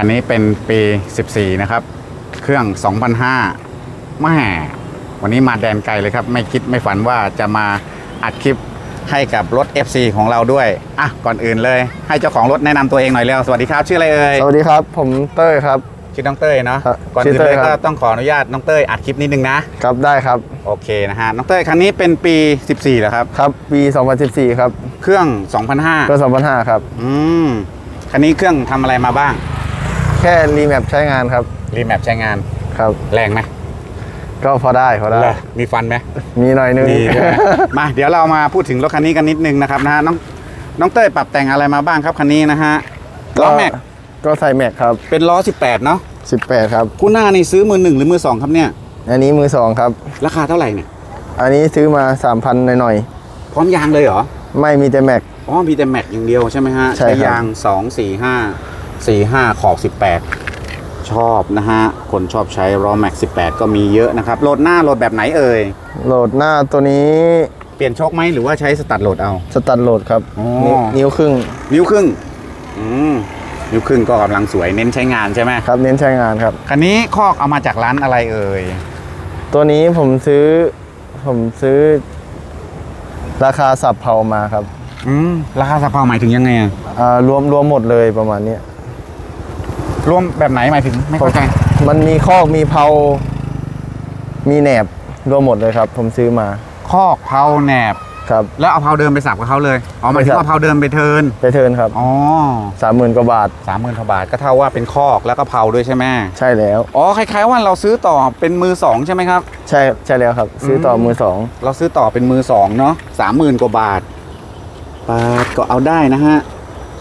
คันนี้เป็นปี 14 นะครับ เครื่อง 2005แม่วันนี้มาแดนไกลเลยครับ ไม่คิดไม่ฝันว่าจะมาอัดคลิปให้กับรถ FC ของเราด้วย อะ ก่อนอื่นเลย ให้เจ้าของรถแนะนำตัวเองหน่อยเร็ว สวัสดีครับ ชื่ออะไรเอ่ย สวัสดีครับ ผมเต้ยครับ ชื่อน้องเต้ยเนาะ ครับก่อนชื่อื่อนเต้เลยยคก็รับ ต้องขออนุญาตน้องเต้ยอัดคลิปนิดนึงนะ ครับได้ครับโอเคนะฮะ น้องเต้ยคันนี้เป็นปี 14เหรอครับ ครับปี2014 ครับเครื่อง 2005 ก็2005ครับ อืม คันนี้เครื่องทำอะไรมาบ้าง แค่รีแมปใช้งานครับ รีแมปใช้งานครับ แรงไหมก็พอได้พอได้ เหรอมีฟันไหม มีหน่อยนึงมีใช่ไหมมาเดี๋ยวเรามาพูดถึงรถคันนี้กันนิดนึงนะครับนะฮะน้องน้องเต้ยปรับแต่งอะไรมาบ้างครับคันนี้นะฮะล้อแม็กก็ใส่แม็กครับ เป็นล้อ 18 เนาะ18 ครับ คู่หน้านี่ซื้อมือหนึ่งหรือมือสองครับเนี่ย อันนี้มือสองครับ ราคาเท่าไหร่เนี่ยอันนี้ซื้อมา 3,000หน่อยพร้อมยางเลยเหรอๆ ไม่มีแต่แม็ก อ๋อมีแต่แม็กอย่างเดียวใช่ไหมฮะใช่ครับ ยาง 2 4 5 4 5 ขอบ 18 ชอบนะฮะ คนชอบใช้ล้อแม็ก18 ก็มีเยอะนะครับโหลดหน้าโหลดแบบไหนเอ่ย โหลดหน้าตัวนี้เปลี่ยนโชคไหมหรือว่าใช้สตัดโหลดเอาสตัดโหลดครับอ๋อนิ้วนิ้วครึ่ง นิ้วครึ่งอืมนิ้วครึ่งก็กำลังสวยเน้นใช้งานใช่ไหมครับ เน้นใช้งานครับคันนี้คอกเอามาจากร้านอะไรเอ่ยตัวนี้ผมซื้อผมซื้อ ราคาสับเผามาครับ อืมราคาสะเพาหมายถึงยังไงอะอ่ารวมรวมหมดเลยประมาณเนี้ย รวมแบบไหนหมายถึงไม่เข้าใจ มันมีคอกมีเผามีแหนบรวมหมดเลยครับ ผมซื้อมาคอกเพาแหนบครับ แล้วเอาเพาเดิมไปสับกับเขาเลยอ๋อหมายถึงไม่สับว่าเพาเดิมไปเทิร์นไปเทิร์นครับอ๋อสามหมื่นกว่าบาทสามหมื่นบาทก็เท่าว่าเป็นคอกแล้วก็เพาด้วยใช่ไหมใช่แล้วอ๋อคล้ายๆว่าเราซื้อต่อเป็นมือสองใช่ไหมครับ ใช่ใช่แล้วครับ ซื้อต่อมือสองเราซื้อต่อเป็นมือสองเนาะสามหมื่นกว่าบาทบาทก็เอาได้นะฮะ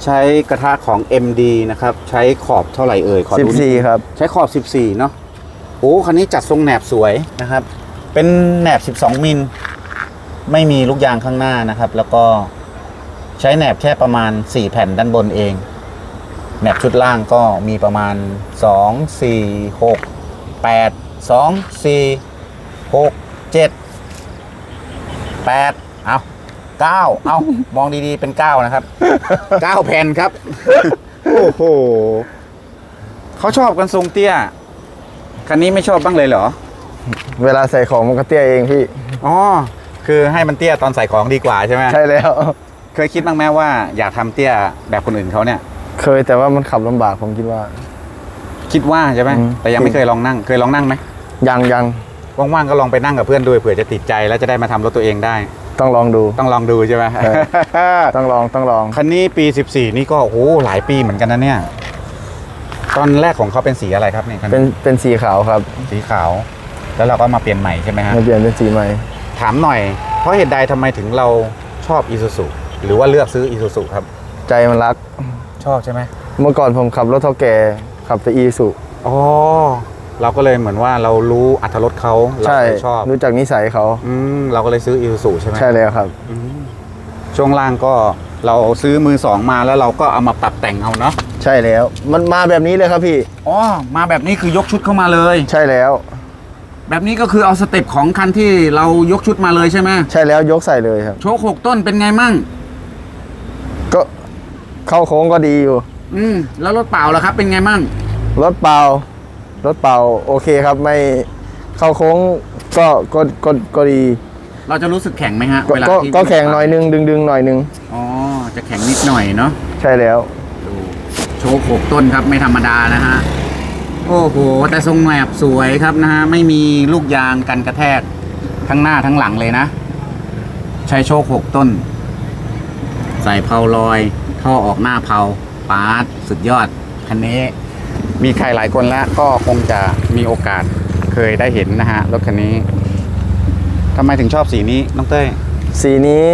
ใช้กระทะของ MD นะครับ ใช้ขอบเท่าไหร่เอ่ยขอสิดูบนิดสี่ครับ ใช้ขอบ 14 เนาะโอ้คันนี้จัดทรงแหนบสวยนะครับ เป็นแหนบ 12 มิล ไม่มีลูกยางข้างหน้านะครับ แล้วก็ใช้แหนบแค่ประมาณ 4 แผ่นด้านบนเอง แหนบชุดล่างก็มีประมาณ 2 4 6 8 2 4 6 7 8 เอา 9เอามองดีๆเป็น9นะครับ9แผ่นครับ โอ้โหเขาชอบกันทรงเตี้ย คันนี้ไม่ชอบบ้างเลยเหรอ เวลาใส่ของมันก็เตี้ยเองพี่ อ๋อ คือให้มันเตี้ยตอนใส่ของดีกว่าใช่ไหมใช่แล้ว เคยคิดบ้างไหมว่าอยากทำเตี้ยแบบคนอื่นเขาเนี่ย เคยแต่ว่ามันขับลำบากผมคิดว่า คิดว่าใช่ไหมอืม แต่ยังไม่เคยลองนั่ง เคยลองนั่งไหมยังยังว่างๆก็ลองไปนั่งกับเพื่อนด้วยเผื่อจะติดใจแล้วจะได้มาทำรถตัวเองได้ ต้องลองดู ต้องลองดูใช่ไหมใช่ต้องลองต้องลอง คันนี้ปี 14 นี่ก็โอ้โหหลายปีเหมือนกันนะเนี่ย ตอนแรกของเขาเป็นสีอะไรครับเนี่ยคันเป็นเป็นสีขาวครับสีขาว แล้วเราก็มาเปลี่ยนใหม่ใช่ไหมฮะมาเปลี่ยนเป็นสีใหม่ ถามหน่อย เพราะเหตุใดทำไมถึงเราชอบอีซูซูหรือว่าเลือกซื้ออีซูซูครับ ใจมันรัก ชอบใช่ไหมเมื่อก่อนผมขับรถเท่าแก่ขับแต่อีสุอ๋อ เราก็เลยเหมือนว่าเรารู้อัตรถรสเขาเราใช่เลยชอบรู้จักนิสัยเขาอืมเราก็เลยซื้ออีซูซูใช่ไหมใช่แล้วครับ อืมช่วงล่างก็เราซื้อมือสองมาแล้วเราก็เอามาปรับแต่งเอาเนาะใช่แล้ว มันมาแบบนี้เลยครับพี่อ๋อมาแบบนี้คือยกชุดเข้ามาเลย ใช่แล้ว แบบนี้ก็คือเอาสเต็ปของคันที่เรายกชุดมาเลยใช่ไหมใช่แล้วยกใส่เลยครับ โชคหกต้นเป็นไงมั่ง ก็เข้าโค้งก็ดีอยู่ อืมแล้วรถเปล่าล่ะครับเป็นไงมั่ง รถเปล่า รถเปล่าโอเคครับไม่เข้าโค้งก็ก็ก็ก็ดีเราจะรู้สึกแข็งไหมฮะก็เวลาก็ที่ก็แข่งหน่อยนึงดึงดึงหน่อยนึงอ๋อจะแข็งนิดหน่อยเนาะใช่แล้ว ดูโชว์หกต้นครับไม่ธรรมดานะฮะโอ้โหแต่ทรงแหนบสวยครับนะฮะไม่มีลูกยางกันกระแทกทั้งหน้าทั้งหลังเลยนะ ใช้โชคหกต้น ใส่เพาลอย ท่อออกหน้าเพาปาร์ตสุดยอดคันนี้ มีใครหลายคนแล้วก็คงจะมีโอกาสเคยได้เห็นนะฮะรถคันนี้ทำไมถึงชอบสีนี้น้องเต้ยสีนี้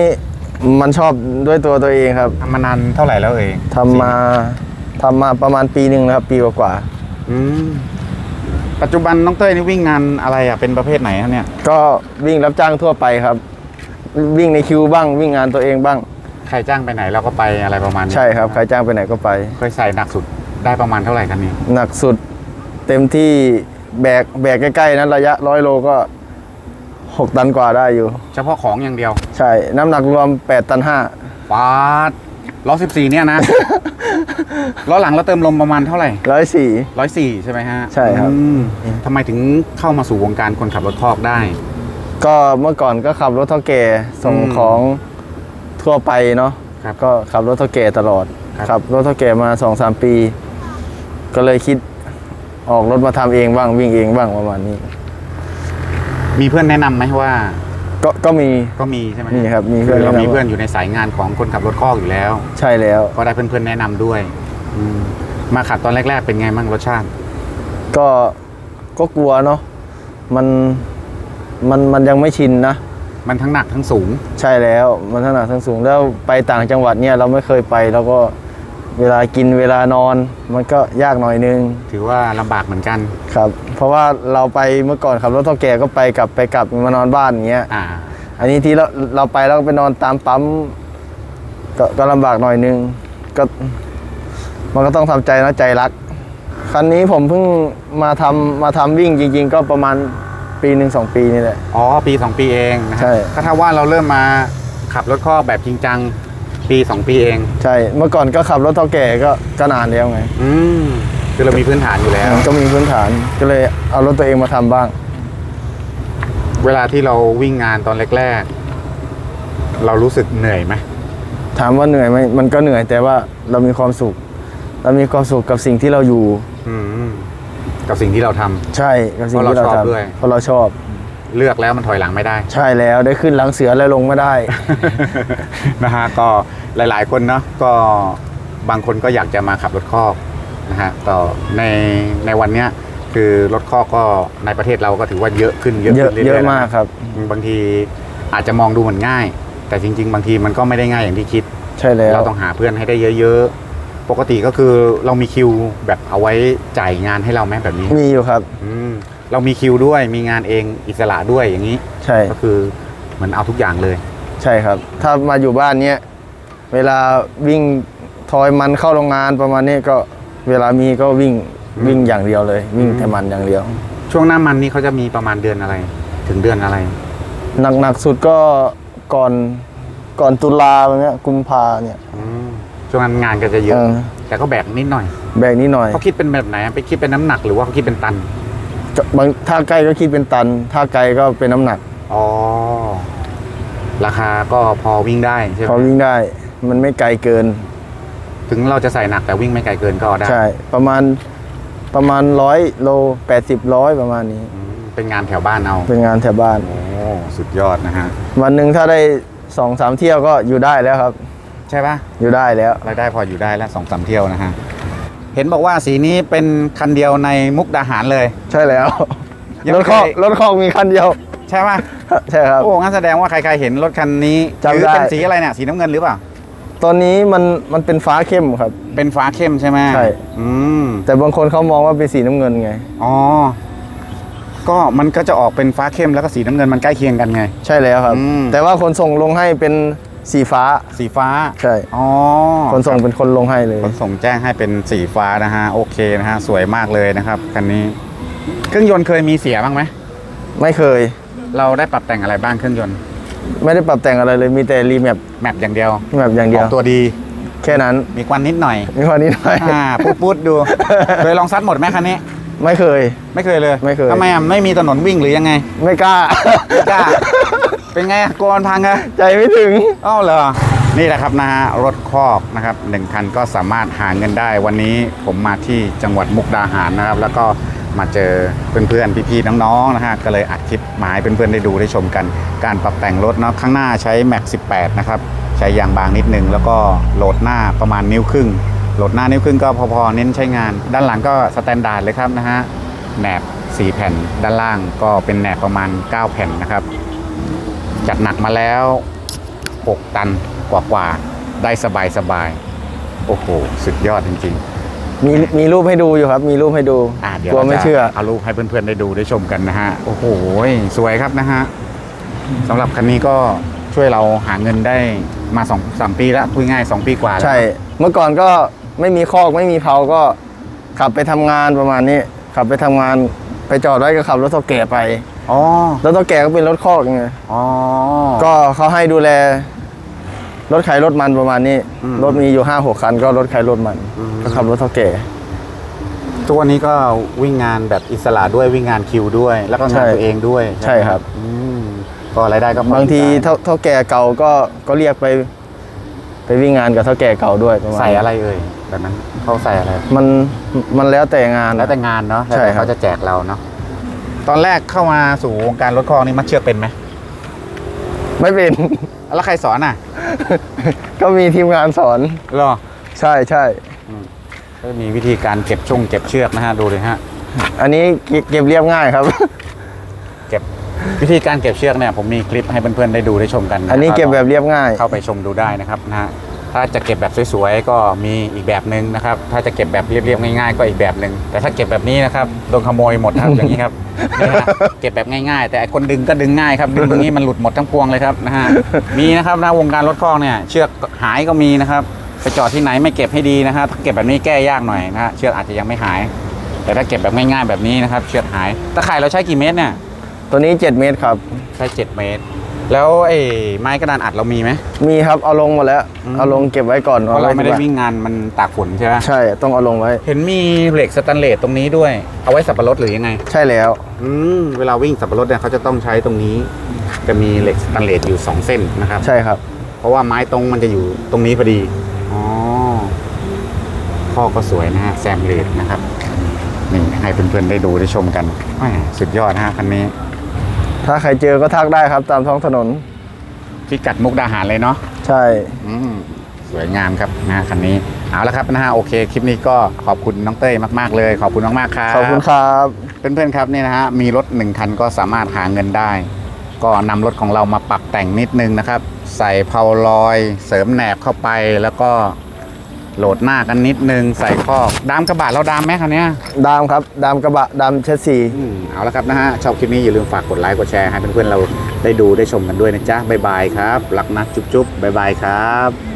มันชอบด้วยตัวตัวเองครับทำมานานเท่าไหร่แล้วเอ่ยทำมาทำมาประมาณปีหนึ่งนะครับ ปีกว่าอืมปัจจุบันน้องเต้ยนี่วิ่งงานอะไรอะเป็นประเภทไหนครับเนี่ยๆก็วิ่งรับจ้างทั่วไปครับ วิ่งในคิวบ้างวิ่งงานตัวเองบ้าง ใครจ้างไปไหนเราก็ไปอะไรประมาณนี้ใช่ครับใครจ้างไปไหนก็ไป เคยใส่หนักสุด ได้ประมาณเท่าไหร่กันนี้ หนักสุดเต็มที่แบกแบกใกล้ๆนั้นระยะร้อยโลก็หกตันกว่าได้อยู่ เฉพาะของอย่างเดียว ใช่น้ำหนักรวม8ตันปาดล้อสิบสี่เนี่ยนะ ล้อหลังเราเติมลมประมาณเท่าไหร่ร้อยสี่ ร้อยสี่ใช่ไหมฮะใช่ครับ อืมทำไมถึงเข้ามาสู่วงการคนขับรถคอกได้ ก็เมื่อก่อนก็ขับรถเท่าแก่ส่งอืมของทั่วไปเนาะครับก็ขับรถเท่าแก่ตลอดครับ ขับรถเท่าแก่มาสองสามปี ก็เลยคิดออกรถมาทำเองบ้างวิ่งเองบ้างประมาณนี้ มีเพื่อนแนะนำไหมว่าก็ก็มี ก็มีใช่ไหมมีครับมีเพื่อน คือเราแนะนำมีเพื่อนอยู่ในสายงานของคนขับรถคอกอยู่แล้ว ใช่แล้ว ก็ได้เพื่อนๆแนะนำด้วยอืมมาขับตอนแรก ๆ เป็นไงบ้างรสชาติ ก็ก็กลัวเนาะมันมันมันยังไม่ชินนะ มันทั้งหนักทั้งสูง ใช่แล้วมันถนัดทั้งสูงแล้วไปต่างจังหวัดเนี่ยเราไม่เคยไป แล้วก็ เวลากินเวลานอนมันก็ยากหน่อยนึงถือว่าลำบากเหมือนกัน ครับ เพราะว่าเราไปเมื่อก่อนขับรถเท่าแก่ก็ไปกลับไปกลับมานอนบ้านอย่างเงี้ย อ่า อันนี้ที่เราเราไปแล้วก็ไปนอนตามปั๊มก็ก็ลำบากหน่อยนึงก็มันก็ต้องทำใจนะใจรัก คันนี้ผมเพิ่งมาทำมาทำวิ่งจริง ๆ ก็ประมาณปีหนึ่งสองปีนี่แหละ อ๋อ ปี 2 ปีเองนะใช่ ก็ถ้าว่าเราเริ่มมาขับรถคอกแบบจริงจัง ปี2ปีเอง ใช่ เมื่อก่อนก็ขับรถเท่าแก่ก็ก็นานแล้วไง อืมคือเรามีพื้นฐานอยู่แล้ว ก็มีพื้นฐานก็เลยเอารถตัวเองมาทำบ้าง เวลาที่เราวิ่งงานตอนแรกๆ เรารู้สึกเหนื่อยไหมถามว่าเหนื่อยไหมมันก็เหนื่อยแต่ว่าเรามีความสุข เรามีความสุขกับสิ่งที่เราอยู่ อืม กับสิ่งที่เราทำ ใช่กับสิ่งที่เพราะเราเราชอบทำด้วยเพราะเราชอบ เลือกแล้วมันถอยหลังไม่ได้ ใช่แล้วได้ขึ้นหลังเสือแล้วลงไม่ได้ นะฮะก็หลายๆ คนเนาะก็บางคนก็อยากจะมาขับรถคอกนะฮะต่อในในวันเนี้ยคือรถคอกก็ในประเทศเราก็ถือว่าเยอะขึ้นเยอะเยขึ้อะนเรื่อยๆเยอะแล้วมากครับ บางทีอาจจะมองดูเหมือนง่าย แต่จริง ๆ บางทีมันก็ไม่ได้ง่ายอย่างที่คิด ใช่แล้ว เราต้องหาเพื่อนให้ได้เยอะๆ ปกติก็คือเรามีคิวแบบเอาไว้จ่ายงานให้เราไหมแบบนี้มีอยู่ครับ อืม เรามีคิวด้วยมีงานเองอิสระด้วยอย่างนี้ ใช่ก็คือเหมือนเอาทุกอย่างเลย ใช่ครับ ถ้ามาอยู่บ้านเนี้ยเวลาวิ่งทอยมันเข้าโรงงานประมาณนี้ก็เวลามีก็วิ่งอืมวิ่งอย่างเดียวเลย วิ่งอืมแต่มันอย่างเดียว ช่วงหน้ามันนี่เขาจะมีประมาณเดือนอะไร ถึงเดือนอะไร หนักหนักสุดก็ก่อนก่อนตุลาแบบเนี้ยกุมภาเนี่ยอืมช่วงนั้นงานก็จะเยเออะอแต่ก็แบกนิดหน่อย แบกนิดหน่อยเขาคิดเป็นแบบไหนไปคิดเป็นน้ำหนักหรือว่าเขาคิดเป็นตันจะ บางถ้าใกล้ก็คิดเป็นตัน ถ้าไกลก็เป็นน้ำหนักอ๋อ ราคาก็พอวิ่งได้ใช่ไหพอมวิ่งได้ มันไม่ไกลเกิน ถึงเราจะใส่หนักแต่วิ่งไม่ไกลเกินก็ได้ใช่ ประมาณประมาณร้อยโลแปดสิบร้อยประมาณนี้ อืมเป็นงานแถวบ้านเอาเป็นงานแถวบ้าน โอ้สุดยอดนะฮะ วันหนึ่งถ้าได้สองสามเที่ยวก็อยู่ได้แล้วครับ ใช่ปะอยู่ได้แล้ว รายได้พออยู่ได้แล้วสองสามเที่ยวนะฮะ เห็นบอกว่าสีนี้เป็นคันเดียวในมุกดาหารเลย ใช่แล้วยังรไม่ถคอกเคยรถคอกมีคันเดียว ใช่ปะใช่ครับ โอ้งั้นแสดงว่าใครๆเห็นรถคันนี้จำหรือได้ เป็นสีอะไรเนี่ยสีน้ำเงินหรือเปล่า ตอนนี้มันมันเป็นฟ้าเข้มครับ เป็นฟ้าเข้มใช่ไหมใช่ อืมแต่บางคนเขามองว่าเป็นสีน้ำเงินไง อ๋อ ก็มันก็จะออกเป็นฟ้าเข้มแล้วก็สีน้ำเงินมันใกล้เคียงกันไง ใช่แล้วครับ อืม แต่ว่าคนส่งลงให้เป็น สีฟ้า สีฟ้าใช่ อ๋อคนส่งเป็นคนลงให้เลย ขนส่งแจ้งให้เป็นสีฟ้านะฮะโอเคนะฮะสวยมากเลยนะครับคันนี้ เครื่องยนต์เคยมีเสียบ้างไหมไม่เคย เราได้ปรับแต่งอะไรบ้างเครื่องยนต์ไม่ได้ปรับแต่งอะไรเลยมีแต่รีแมปแมปอย่างเดียวแบบอย่างเดีอยวอกตัวดีแค่นั้นมีควันนิดหน่อยมีข้อนี้หน่อยอ่าพูดพูดดู เคยลองซัดหมดไหมคันนี้ ไม่เคย ไม่เคยเลยไม่เคย ทำไมอะไม่มีถนนวิ่งหรือยังไงไม่กล้า ไม่กล้า เป็นไงกลัวมันพังอะใจไม่ถึงอ้าวเหรอ นี่แหละครับนะฮะรถคอกนะครับหนึ่งคันก็สามารถหาเงินได้วันนี้ผมมาที่จังหวัดมุกดาหารนะครับ แล้วก็มาเจอเพื่อนๆพี่ๆน้องๆนะฮะก็เลยอัดคลิปมาให้เพื่อนๆได้ดูได้ชมกัน การปรับแต่งรถเนาะข้างหน้าใช้ Max 18 นะครับ ใช้ยางบางนิดนึง แล้วก็โหลดหน้าประมาณนิ้วครึ่งโหลดหน้านิ้วครึ่งก็พอๆเน้นใช้งาน ด้านหลังก็สแตนดาร์ดเลยครับนะฮะแหนบ4 แผ่นด้านล่างก็เป็นแหนบประมาณ 9 แผ่นนะครับ จัดหนักมาแล้ว 6 ตันกว่าๆได้สบายสบายๆโอ้โห สุดยอดจริง มีมีรูปให้ดูอยู่ครับ มีรูปให้ดูๆ อ่าเดี๋ยวกลัวเราไม่จะเชื่อ เอารูปให้เพื่อนๆได้ดูได้ชมกันนะฮะ โอ้โห สวยครับนะฮะสำหรับคันนี้ก็ช่วยเราหาเงินได้มา2อสปีแล้วพูดง่าย2ปีกว่าแล้วใช่ เมื่อก่อนก็ไม่มีคอกไม่มีเพาก็ขับไปทำงานประมาณนี้ ขับไปทำงานไปจอดไว้ก็ขับรถเท่าแก่ไป อ๋อรถเท่าแก่ก็เป็นรถคอกไงอ๋อก็เขาให้ดูแล รถใครรถมันประมาณนี้อืมรถมีอยู่ห้าหกคัน ก็รถใครรถมันอืมก็ขับรถเท่าแก่ทุกวันนี้ก็วิ่งงานแบบอิสระด้วยวิ่งงานคิวด้วย แล้วก็งานใช่ตัวเองด้วย ใช่ครับอืมก็รายได้ก็พอบางทีได้เท่าเท่าแก่เก่าก็ก็เรียกไป ไปวิ่งงานกับเท่าแก่เก่าด้วยประมาณใส่อะไรเอ่ยแบบนั้นเขาใส่อะไร มันมันแล้วแต่งานแล้วแต่งานเนาะแล้วใช่แต่ครับเขาจะแจกเราเนาะ ตอนแรกเข้ามาสู่วงการรถคลองนี่มัดเชือกเป็นไหมไม่เป็น แล้วใครสอนอะก็มีทีมงานสอนเหรอใช่ใช่ ก็มีวิธีการเก็บช่วงเก็บเชือกนะฮะดูเลยฮะอันนี้เก็บเก็บเรียบง่ายครับ เก็บวิธีการเก็บเชือกเนี่ยผมมีคลิปให้เพื่อนๆได้ดูได้ชมกันนะอันนี้เก็บแบบเรียบง่าย เข้าไปชมดูได้นะครับนะฮะ ถ้าจะเก็บแบบสวยๆก็มีอีกแบบหนึ่งนะครับ ถ้าจะเก็บแบบเรียบๆง่ายๆ ก็อีกแบบหนึ่งแต่ถ้าเก็บแบบนี้นะครับโดนขโมยหมดครับอย่างนี้ครับนี่ฮะเก็บแบบง่ายๆ แต่ไอ้คนดึงก็ดึงง่ายครับดึงตรงนี้มันหลุดหมดทั้งพวงเลยครับนะฮะมีนะครับนะวงการรถคลองเนี่ยเชือกหายก็มีนะครับไปจอดที่ไหนไม่เก็บให้ดีนะฮะถ้าเก็บแบบนี้แก้ยากหน่อยนะฮะเชือกอาจจะยังไม่หาย แต่ถ้าเก็บแบบง่ายๆแบบนี้นะครับ เชือกหายตะข่ายเราใช้กี่เมตรเนี่ยตัวนี้ 7 เมตรครับ ใช้ 7 เมตร แล้วไอ้ไม้กระดานอัดเรามีไหม มีครับเอาลงหมาแล้ว อืม เอาลงเก็บไว้ก่อนเพราะเราไม่ได้ว้วิ่งงานมันตากฝนใช่ไหมใช่ต้องเอาลงไว้ เห็นมีเหล็กสแตนเลสตรงนี้ด้วย เอาไว้สับปะรดหรือยังไง ใช่แล้วอืมเวลาวิ่งสับปะรดเนี่ยเขาจะต้องใช้ตรงนี้ จะมีเหล็กสแตนเลสอยู่ 2 เส้นนะครับ ใช่ครับ เพราะว่าไม้ตรงมันจะอยู่ตรงนี้พอดี อ๋อพ่อก็สวยนะฮะแซมเลดนะครับ นี่ให้เพื่อนๆได้ดูได้ชมกันแหม่สุดยอดนะฮะคันนี้ ถ้าใครเจอก็ทักได้ครับ ตามท้องถนน พิกัดมุกดาหารเลยเนาะใช่อืมสวยงามครับนะฮะคันนี้ เอาละครับนะฮะโอเค คลิปนี้ก็ขอบคุณน้องเต้ยมาก ๆ เลย ขอบคุณมากๆครับขอบคุณครับ เพื่อนๆครับนี่นะฮะมีรถหนึ่งคันก็สามารถหาเงินได้ ก็นำรถของเรามาปรับแต่งนิดนึงนะครับ ใส่เพาลอย เสริมแหนบเข้าไปแล้วก็ โหลดหน้ากันนิดนึงใส่คอกดามกระบะเราดามไหมคันเนี้ยดามครับดามกระบะดามเชสซีอืมเอาละครับนะฮะชอบคลิปนี้อย่าลืมฝากกดไลค์กดแชร์ให้เพื่อนๆเราได้ดูได้ชมกันด้วยนะจ๊ะบ๊ายบายครับรักนะจุ๊บๆบ๊ายบายครับ